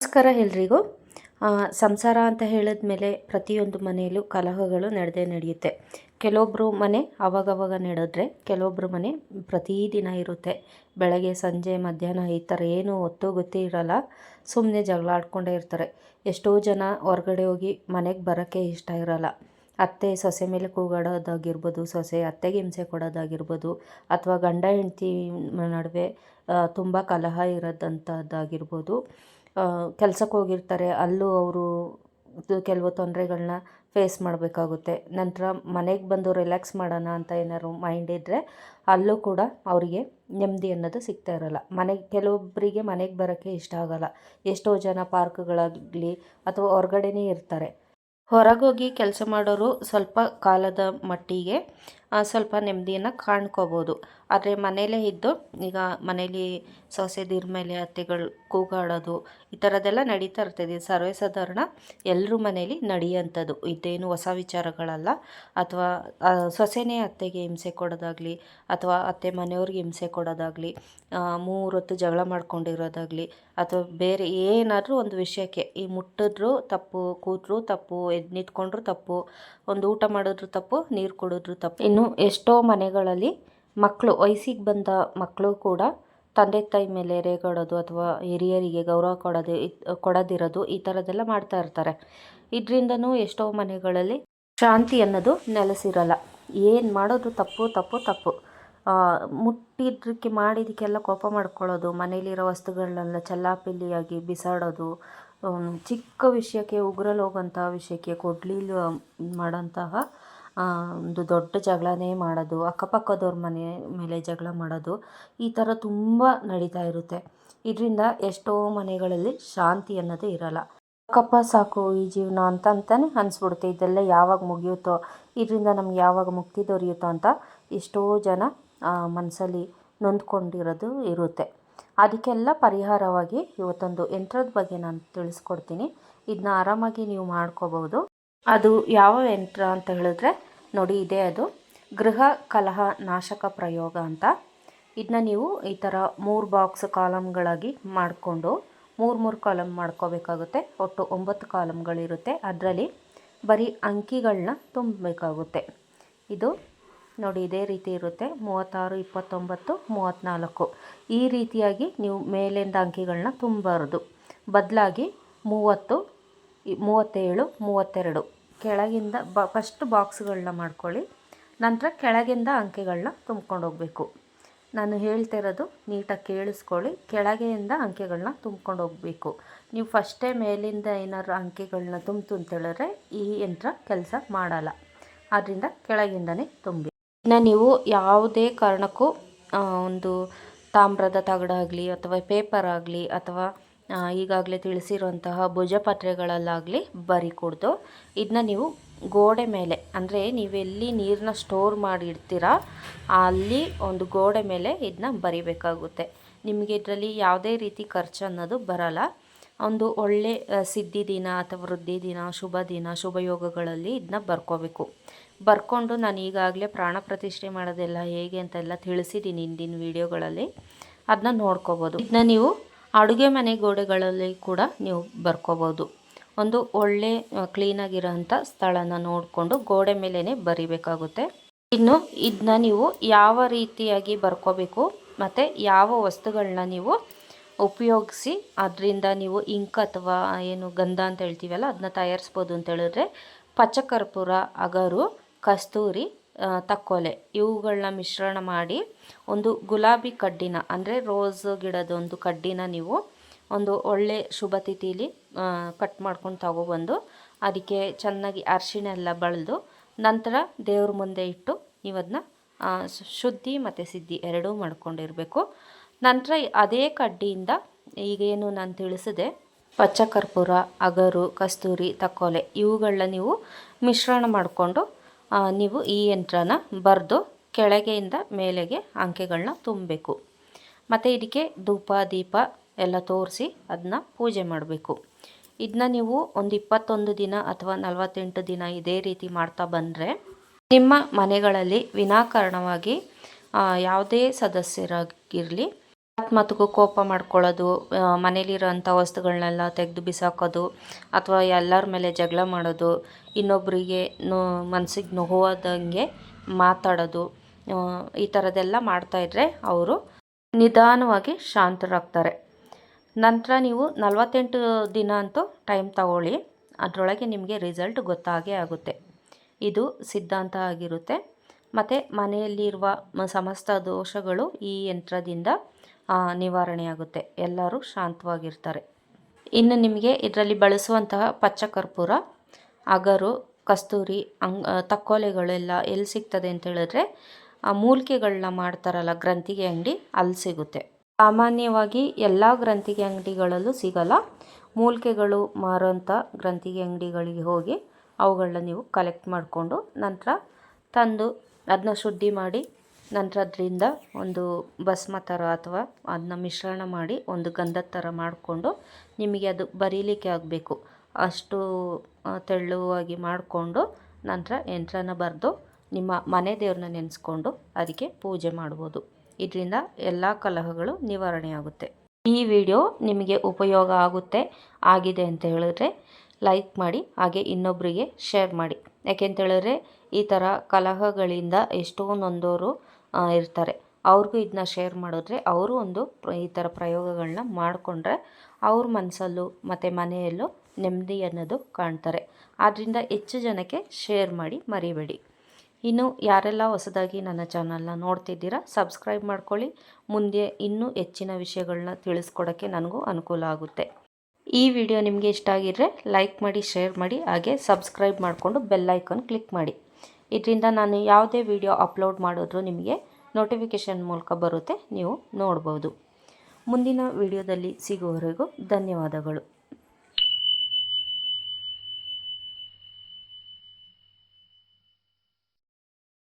ನಮಸ್ಕಾರ ಎಲ್ರಿಗೂ. ಸಂಸಾರ ಅಂತ ಹೇಳಿದ ಮೇಲೆ ಪ್ರತಿಯೊಂದು ಮನೆಯಲ್ಲೂ ಕಲಹಗಳು ನಡೆದೇ ನಡೆಯುತ್ತೆ. ಕೆಲವೊಬ್ಬರು ಮನೆ ಅವಾಗವಾಗ ನಡೆದ್ರೆ ಕೆಲವೊಬ್ಬರು ಮನೆ ಪ್ರತಿದಿನ ಇರುತ್ತೆ. ಬೆಳಗ್ಗೆ, ಸಂಜೆ, ಮಧ್ಯಾಹ್ನ ಈ ಥರ ಏನು ಹೊತ್ತು ಗೊತ್ತೇ ಇರಲ್ಲ. ಸುಮ್ಮನೆ ಜಗಳ ಆಡ್ಕೊಂಡೇ ಇರ್ತಾರೆ. ಎಷ್ಟೋ ಜನ ಹೊರಗಡೆ ಹೋಗಿ ಮನೆಗೆ ಬರೋಕ್ಕೆ ಇಷ್ಟ ಇರಲ್ಲ. ಅತ್ತೆ ಸೊಸೆ ಮೇಲೆ ಕೂಗಾಡೋದಾಗಿರ್ಬೋದು, ಸೊಸೆ ಅತ್ತೆಗೆ ಹಿಂಸೆ ಕೊಡೋದಾಗಿರ್ಬೋದು, ಅಥವಾ ಗಂಡ ಹೆಂಡತಿ ನಡುವೆ ತುಂಬ ಕಲಹ ಇರೋದಂಥದ್ದಾಗಿರ್ಬೋದು ಕೆಲ್ಸಕ್ಕೆ ಹೋಗಿರ್ತಾರೆ, ಅಲ್ಲೂ ಅವರು ಕೆಲವು ತೊಂದರೆಗಳನ್ನ ಫೇಸ್ ಮಾಡಬೇಕಾಗುತ್ತೆ. ನಂತರ ಮನೆಗೆ ಬಂದು ರಿಲ್ಯಾಕ್ಸ್ ಮಾಡೋಣ ಅಂತ ಏನಾದ್ರು ಮೈಂಡ್ ಇದ್ದರೆ ಅಲ್ಲೂ ಕೂಡ ಅವರಿಗೆ ನೆಮ್ಮದಿ ಅನ್ನೋದು ಸಿಗ್ತಾ ಇರಲ್ಲ. ಮನೆಗೆ ಕೆಲವೊಬ್ಬರಿಗೆ ಮನೆಗೆ ಬರೋಕ್ಕೆ ಇಷ್ಟ ಆಗೋಲ್ಲ. ಎಷ್ಟೋ ಜನ ಪಾರ್ಕ್ಗಳಾಗಲಿ ಅಥವಾ ಹೊರಗಡೆನೇ ಇರ್ತಾರೆ. ಹೊರಗೋಗಿ ಕೆಲಸ ಮಾಡೋರು ಸ್ವಲ್ಪ ಕಾಲದ ಮಟ್ಟಿಗೆ ಸ್ವಲ್ಪ ನೆಮ್ಮದಿಯನ್ನು ಕಾಣ್ಕೋಬೋದು. ಆದರೆ ಮನೆಯಲ್ಲೇ ಇದ್ದು, ಈಗ ಮನೇಲಿ ಸೊಸೆದಿರ ಮೇಲೆ ಅತ್ತೆಗಳು ಕೂಗಾಡೋದು, ಈ ಥರದ್ದೆಲ್ಲ ನಡೀತಾ ಇರ್ತದೆ. ಇದು ಸರ್ವೇ ಸಾಧಾರಣ ಎಲ್ಲರೂ ಮನೇಲಿ ನಡೆಯೋಂಥದ್ದು ಇದೇನು ಹೊಸ ವಿಚಾರಗಳಲ್ಲ. ಅಥವಾ ಸೊಸೆನೇ ಅತ್ತೆಗೆ ಹಿಂಸೆ ಕೊಡೋದಾಗಲಿ, ಅಥವಾ ಅತ್ತೆ ಮನೆಯವ್ರಿಗೆ ಹಿಂಸೆ ಕೊಡೋದಾಗಲಿ ಮೂರೊತ್ತು ಜಗಳ ಮಾಡ್ಕೊಂಡಿರೋದಾಗಲಿ, ಅಥವಾ ಬೇರೆ ಏನಾದರೂ ಒಂದು ವಿಷಯಕ್ಕೆ ಈ ಮುಟ್ಟಿದ್ರು ತಪ್ಪು ಕೂತರು ತಪ್ಪು ಎದ್ದು ನಿಂತ್ಕೊಂಡ್ರು ತಪ್ಪು, ಒಂದು ಊಟ ಮಾಡಿದ್ರು ತಪ್ಪು, ನೀರು ಕೊಡಿದ್ರು ತಪ್ಪು. ಇನ್ನು ಎಷ್ಟೋ ಮನೆಗಳಲ್ಲಿ ಮಕ್ಕಳು ವಯಸ್ಸಿಗೆ ಬಂದ ಮಕ್ಕಳು ಕೂಡ ತಂದೆ ತಾಯಿ ಮೇಲೆ ರೇಗಾಡೋದು ಅಥವಾ ಹಿರಿಯರಿಗೆ ಗೌರವ ಕೊಡೋದು ಕೊಡೋದಿರೋದು ಈ ಥರದ್ದೆಲ್ಲ ಮಾಡ್ತಾ ಇರ್ತಾರೆ. ಇದರಿಂದನೂ ಎಷ್ಟೋ ಮನೆಗಳಲ್ಲಿ ಶಾಂತಿ ಅನ್ನೋದು ನೆಲೆಸಿರಲ್ಲ. ಏನು ಮಾಡೋದು ತಪ್ಪು ತಪ್ಪು ತಪ್ಪು. ಮುಟ್ಟಿದ್ದಕ್ಕೆ ಮಾಡಿದ್ದಕ್ಕೆಲ್ಲ ಕೋಪ ಮಾಡ್ಕೊಳ್ಳೋದು, ಮನೇಲಿರೋ ವಸ್ತುಗಳನ್ನೆಲ್ಲ ಚಲ್ಲಾಪಿಲ್ಲಿಯಾಗಿ ಬಿಸಾಡೋದು ಚಿಕ್ಕ ವಿಷಯಕ್ಕೆ, ಉಗ್ರಲ್ಲಿ ಹೋಗೋಂಥ ವಿಷಯಕ್ಕೆ, ಕೊಡ್ಲಿಲ್ಲ, ಮಾಡೋಂತಹ ಒಂದು ದೊಡ್ಡ ಜಗಳನೇ ಮಾಡೋದು, ಅಕ್ಕಪಕ್ಕದವ್ರ ಮನೆ ಮೇಲೆ ಜಗಳ ಮಾಡೋದು, ಈ ಥರ ತುಂಬ ನಡೀತಾ ಇರುತ್ತೆ. ಇದರಿಂದ ಎಷ್ಟೋ ಮನೆಗಳಲ್ಲಿ ಶಾಂತಿ ಅನ್ನೋದು ಇರಲ್ಲ. ಅಕ್ಕಪ್ಪ ಸಾಕು, ಈ ಜೀವನ ಅಂತ ಅಂತಾನೆ ಅನಿಸ್ಬಿಡುತ್ತೆ. ಇದೆಲ್ಲ ಯಾವಾಗ ಮುಗಿಯುತ್ತೋ, ಇದರಿಂದ ನಮ್ಗೆ ಯಾವಾಗ ಮುಕ್ತಿ ದೊರೆಯುತ್ತೋ ಅಂತ ಎಷ್ಟೋ ಜನ ಮನಸ್ಸಲ್ಲಿ ನೊಂದ್ಕೊಂಡಿರೋದು ಇರುತ್ತೆ. ಅದಕ್ಕೆಲ್ಲ ಪರಿಹಾರವಾಗಿ ಇವತ್ತೊಂದು ಯಂತ್ರದ ಬಗ್ಗೆ ನಾನು ತಿಳಿಸ್ಕೊಡ್ತೀನಿ. ಇದನ್ನ ಆರಾಮಾಗಿ ನೀವು ಮಾಡ್ಕೋಬಹುದು ಅದು ಯಾವ ಯಂತ್ರ ಅಂತ ಹೇಳಿದ್ರೆ ನೋಡಿ, ಇದೇ ಅದು. ಗೃಹ ಕಲಹ ನಾಶಕ ಪ್ರಯೋಗ ಅಂತ. ಇದನ್ನ ನೀವು ಈ ಥರ ಮೂರು ಬಾಕ್ಸ್ ಕಾಲಮ್ಗಳಾಗಿ ಮಾಡಿಕೊಂಡು, ಮೂರು ಮೂರು ಕಾಲಮ್ ಮಾಡ್ಕೋಬೇಕಾಗುತ್ತೆ. ಒಟ್ಟು ಒಂಬತ್ತು ಕಾಲಮ್ಗಳಿರುತ್ತೆ. ಅದರಲ್ಲಿ ಬರೀ ಅಂಕಿಗಳನ್ನ ತುಂಬಬೇಕಾಗುತ್ತೆ. ಇದು ನೋಡಿ, ಇದೇ ರೀತಿ ಇರುತ್ತೆ. ಮೂವತ್ತಾರು, ಇಪ್ಪತ್ತೊಂಬತ್ತು, ಮೂವತ್ತ್ನಾಲ್ಕು. ಈ ರೀತಿಯಾಗಿ ನೀವು ಮೇಲಿಂದ ಅಂಕಿಗಳನ್ನ ತುಂಬಬಾರ್ದು. ಬದಲಾಗಿ ಮೂವತ್ತು ಮೂವತ್ತೇಳು, ಮೂವತ್ತೆರಡು. ಕೆಳಗಿಂದ ಬ ಫಸ್ಟ್ ಬಾಕ್ಸ್ಗಳನ್ನ ಮಾಡ್ಕೊಳ್ಳಿ. ನಂತರ ಕೆಳಗಿಂದ ಅಂಕೆಗಳನ್ನ ತುಂಬ್ಕೊಂಡು ಹೋಗಬೇಕು. ನಾನು ಹೇಳ್ತಾ ಇರೋದು ನೀಟಾಗಿ ಕೇಳಿಸ್ಕೊಳ್ಳಿ. ಕೆಳಗೆಯಿಂದ ಅಂಕೆಗಳನ್ನ ತುಂಬ್ಕೊಂಡು ಹೋಗಬೇಕು. ನೀವು ಫಸ್ಟೇ ಮೇಲಿಂದ ಏನಾದ್ರು ಅಂಕೆಗಳನ್ನ ತುಂಬ್ತು ಅಂತ ಹೇಳಿದ್ರೆ ಈ ಯಂತ್ರ ಕೆಲಸ ಮಾಡಲ್ಲ. ಆದ್ದರಿಂದ ಕೆಳಗಿಂದನೇ ತುಂಬಿ. ಇನ್ನು ನೀವು ಯಾವುದೇ ಕಾರಣಕ್ಕೂ ಒಂದು ತಾಮ್ರದ ತಗಡಾಗಲಿ ಅಥವಾ ಪೇಪರ್ ಆಗಲಿ ಅಥವಾ ಈಗಾಗಲೇ ತಿಳಿಸಿರುವಂತಹ ಭುಜಪತ್ರೆಗಳಲ್ಲಾಗಲಿ ಬರಿಕೂಡ್ದು ಇದನ್ನ ನೀವು ಗೋಡೆ ಮೇಲೆ, ಅಂದರೆ ನೀವೆಲ್ಲಿ ನೀರನ್ನ ಸ್ಟೋರ್ ಮಾಡಿ ಇಡ್ತೀರಾ, ಅಲ್ಲಿ ಒಂದು ಗೋಡೆ ಮೇಲೆ ಇದನ್ನ ಬರಿಬೇಕಾಗುತ್ತೆ. ನಿಮಗೆ ಇದರಲ್ಲಿ ಯಾವುದೇ ರೀತಿ ಖರ್ಚು ಅನ್ನೋದು ಬರಲ್ಲ. ಒಂದು ಒಳ್ಳೆ ಸಿದ್ಧಿ ದಿನ ಅಥವಾ ವೃದ್ಧಿ ದಿನ, ಶುಭ ದಿನ, ಶುಭ ಯೋಗಗಳಲ್ಲಿ ಇದನ್ನ ಬರ್ಕೋಬೇಕು. ಬರ್ಕೊಂಡು ನಾನು ಈಗಾಗಲೇ ಪ್ರಾಣ ಪ್ರತಿಷ್ಠೆ ಮಾಡೋದೆಲ್ಲ ಹೇಗೆ ಅಂತೆಲ್ಲ ತಿಳಿಸಿದ್ದೀನಿ ಹಿಂದಿನ ವೀಡಿಯೋಗಳಲ್ಲಿ. ಅದನ್ನ ನೋಡ್ಕೋಬೋದು. ಇದನ್ನ ನೀವು ಅಡುಗೆ ಮನೆ ಗೋಡೆಗಳಲ್ಲಿ ಕೂಡ ನೀವು ಬರ್ಕೋಬೋದು. ಒಂದು ಒಳ್ಳೆ ಕ್ಲೀನಾಗಿರೋಂಥ ಸ್ಥಳನ ನೋಡಿಕೊಂಡು ಗೋಡೆ ಮೇಲೇ ಬರಿಬೇಕಾಗುತ್ತೆ. ಇನ್ನು ಇದನ್ನ ನೀವು ಯಾವ ರೀತಿಯಾಗಿ ಬರ್ಕೋಬೇಕು, ಮತ್ತು ಯಾವ ವಸ್ತುಗಳನ್ನ ನೀವು ಉಪಯೋಗಿಸಿ ಅದರಿಂದ ನೀವು ಇಂಕ್ ಅಥವಾ ಏನು ಗಂಧ ಅಂತ ಹೇಳ್ತೀವಲ್ಲ ಅದನ್ನ ತಯಾರಿಸ್ಬೋದು ಅಂತ ಹೇಳಿದ್ರೆ, ಪಚಕರ್ಪೂರ, ಅಗರು, ಕಸ್ತೂರಿ ತಕ್ಕೋಲೆ. ಇವುಗಳನ್ನ ಮಿಶ್ರಣ ಮಾಡಿ ಒಂದು ಗುಲಾಬಿ ಕಡ್ಡಿನ, ಅಂದರೆ ರೋಸ್ ಗಿಡದ ಒಂದು ಕಡ್ಡಿನ ನೀವು ಒಂದು ಒಳ್ಳೆ ಶುಭ ತಿಥಿಲಿ ಕಟ್ ಮಾಡ್ಕೊಂಡು ತಗೊಬಂದು ಅದಕ್ಕೆ ಚೆನ್ನಾಗಿ ಅರಿಶಿಣ ಎಲ್ಲ ಬಳಿದು ನಂತರ ದೇವ್ರ ಮುಂದೆ ಇಟ್ಟು ನೀವದನ್ನ ಶುದ್ಧಿ ಮತ್ತು ಸಿದ್ಧಿ ಎರಡೂ ಮಾಡ್ಕೊಂಡಿರಬೇಕು. ನಂತರ ಅದೇ ಕಡ್ಡಿಯಿಂದ ಈಗೇನು ನಾನು ತಿಳಿಸಿದೆ, ಪಚ್ಚಕರ್ಪೂರ, ಅಗರು, ಕಸ್ತೂರಿ, ತಕ್ಕೊಲೆ ಇವುಗಳನ್ನ ನೀವು ಮಿಶ್ರಣ ಮಾಡಿಕೊಂಡು ನೀವು ಈ ಯಂತ್ರನ ಬರೆದು ಕೆಳಗೆಯಿಂದ ಮೇಲೆಗೆ ಅಂಕೆಗಳನ್ನ ತುಂಬಬೇಕು. ಮತ್ತು ಇದಕ್ಕೆ ಧೂಪ, ದೀಪ ಎಲ್ಲ ತೋರಿಸಿ ಅದನ್ನ ಪೂಜೆ ಮಾಡಬೇಕು. ಇದನ್ನ ನೀವು ಒಂದು ಇಪ್ಪತ್ತೊಂದು ದಿನ ಅಥವಾ ನಲವತ್ತೆಂಟು ದಿನ ಇದೇ ರೀತಿ ಮಾಡ್ತಾ ಬಂದರೆ ನಿಮ್ಮ ಮನೆಗಳಲ್ಲಿ ವಿನಾಕಾರಣವಾಗಿ ಯಾವುದೇ ಸದಸ್ಯರಾಗಿರಲಿ ಮಾತು ಕೋಪ ಮಾಡ್ಕೊಳ್ಳೋದು ಮನೇಲಿರೋಂಥ ವಸ್ತುಗಳನ್ನೆಲ್ಲ ತೆಗೆದು ಬಿಸಾಕೋದು, ಅಥವಾ ಎಲ್ಲರ ಮೇಲೆ ಜಗಳ ಮಾಡೋದು ಇನ್ನೊಬ್ಬರಿಗೆ ಮನಸ್ಸಿಗೆ ನೋವಾದಂಗೆ ಮಾತಾಡೋದು ಈ ಥರದ್ದೆಲ್ಲ ಮಾಡ್ತಾಯಿದ್ರೆ ಅವರು ನಿಧಾನವಾಗಿ ಶಾಂತರಾಗ್ತಾರೆ. ನಂತರ ನೀವು ನಲವತ್ತೆಂಟು ದಿನ ಅಂತೂ ಟೈಮ್ ತಗೊಳ್ಳಿ, ಅದರೊಳಗೆ ನಿಮಗೆ ರಿಸಲ್ಟ್ ಗೊತ್ತಾಗೇ ಆಗುತ್ತೆ. ಇದು ಸಿದ್ಧಾಂತ ಆಗಿರುತ್ತೆ. ಮತ್ತು ಮನೆಯಲ್ಲಿರುವ ಸಮಸ್ತ ದೋಷಗಳು ಈ ಯಂತ್ರದಿಂದ ನಿವಾರಣೆಯಾಗುತ್ತೆ. ಎಲ್ಲರೂ ಶಾಂತವಾಗಿರ್ತಾರೆ. ಇನ್ನು ನಿಮಗೆ ಇದರಲ್ಲಿ ಬಳಸುವಂತಹ ಪಚ್ಚ ಕರ್ಪೂರ ಅಗರು, ಕಸ್ತೂರಿ, ಅಂಗ್ ತಕ್ಕೊಲೆಗಳೆಲ್ಲ ತಕ್ಕೋಲೆಗಳೆಲ್ಲ ಎಲ್ಲಿ ಸಿಗ್ತದೆ ಅಂತ ಹೇಳಿದ್ರೆ, ಆ ಮೂಲಿಕೆಗಳನ್ನ ಮಾಡ್ತಾರಲ್ಲ ಗ್ರಂಥಿಗೆ ಅಂಗಡಿ, ಅಲ್ಲಿ ಸಿಗುತ್ತೆ. ಸಾಮಾನ್ಯವಾಗಿ ಎಲ್ಲ ಗ್ರಂಥಿಗೆ ಅಂಗಡಿಗಳಲ್ಲೂ ಸಿಗಲ್ಲ. ಮೂಲಿಕೆಗಳು ಮಾರೋಂಥ ಗ್ರಂಥಿಗೆ ಅಂಗಡಿಗಳಿಗೆ ಹೋಗಿ ಅವುಗಳನ್ನ ನೀವು ಕಲೆಕ್ಟ್ ಮಾಡಿಕೊಂಡು ನಂತರ ತಂದು ಅದನ್ನ ಶುದ್ಧಿ ಮಾಡಿ ನಂತರ ಅದರಿಂದ ಒಂದು ಭಸ್ಮ ಥರ ಅಥವಾ ಅದನ್ನ ಮಿಶ್ರಣ ಮಾಡಿ ಒಂದು ಗಂಧದ ಥರ ಮಾಡಿಕೊಂಡು ನಿಮಗೆ ಅದು ಬರೀಲಿಕ್ಕೆ ಆಗಬೇಕು. ಅಷ್ಟು ತೆಳ್ಳುವಾಗಿ ಮಾಡಿಕೊಂಡು ನಂತರ ಯಂತ್ರನ ಬರೆದು ನಿಮ್ಮ ಮನೆ ದೇವ್ರನ್ನ ನೆನೆಸ್ಕೊಂಡು ಅದಕ್ಕೆ ಪೂಜೆ ಮಾಡ್ಬೋದು. ಇದರಿಂದ ಎಲ್ಲ ಕಲಹಗಳು ನಿವಾರಣೆಯಾಗುತ್ತೆ ಈ ವಿಡಿಯೋ ನಿಮಗೆ ಉಪಯೋಗ ಆಗುತ್ತೆ, ಆಗಿದೆ ಅಂತ ಹೇಳಿದ್ರೆ ಲೈಕ್ ಮಾಡಿ, ಹಾಗೆ ಇನ್ನೊಬ್ಬರಿಗೆ ಶೇರ್ ಮಾಡಿ. ಯಾಕೆಂತ ಹೇಳಿದ್ರೆ ಈ ಥರ ಕಲಹಗಳಿಂದ ಎಷ್ಟೋ ನೊಂದೋರು ಇರ್ತಾರೆ. ಅವ್ರಿಗೂ ಇದನ್ನ ಶೇರ್ ಮಾಡಿದ್ರೆ ಅವರು ಒಂದು ಈ ಥರ ಪ್ರಯೋಗಗಳನ್ನ ಮಾಡಿಕೊಂಡ್ರೆ ಅವ್ರ ಮನಸ್ಸಲ್ಲೂ ಮತ್ತು ಮನೆಯಲ್ಲೂ ನೆಮ್ಮದಿ ಅನ್ನೋದು ಕಾಣ್ತಾರೆ. ಆದ್ದರಿಂದ ಹೆಚ್ಚು ಜನಕ್ಕೆ ಶೇರ್ ಮಾಡಿ ಮರಿಬೇಡಿ. ಇನ್ನು ಯಾರೆಲ್ಲ ಹೊಸದಾಗಿ ನನ್ನ ಚಾನಲ್ನ ನೋಡ್ತಿದ್ದೀರಾ ಸಬ್ಸ್ಕ್ರೈಬ್ ಮಾಡ್ಕೊಳ್ಳಿ. ಮುಂದೆ ಇನ್ನೂ ಹೆಚ್ಚಿನ ವಿಷಯಗಳನ್ನ ತಿಳಿಸ್ಕೊಡೋಕ್ಕೆ ನನಗೂ ಅನುಕೂಲ ಆಗುತ್ತೆ. ಈ ವಿಡಿಯೋ ನಿಮಗೆ ಇಷ್ಟ ಆಗಿದ್ರೆ ಲೈಕ್ ಮಾಡಿ ಶೇರ್ ಮಾಡಿ, ಹಾಗೆ ಸಬ್ಸ್ಕ್ರೈಬ್ ಮಾಡಿಕೊಂಡು ಬೆಲ್ ಐಕಾನ್ ಕ್ಲಿಕ್ ಮಾಡಿ. ಇದರಿಂದ ನಾನು ಯಾವುದೇ ವಿಡಿಯೋ ಅಪ್ಲೋಡ್ ಮಾಡಿದ್ರೂ ನಿಮಗೆ ನೋಟಿಫಿಕೇಷನ್ ಮೂಲಕ ಬರುತ್ತೆ, ನೀವು ನೋಡ್ಬೋದು. ಮುಂದಿನ ವಿಡಿಯೋದಲ್ಲಿ ಸಿಗುವವರೆಗೂ ಧನ್ಯವಾದಗಳು.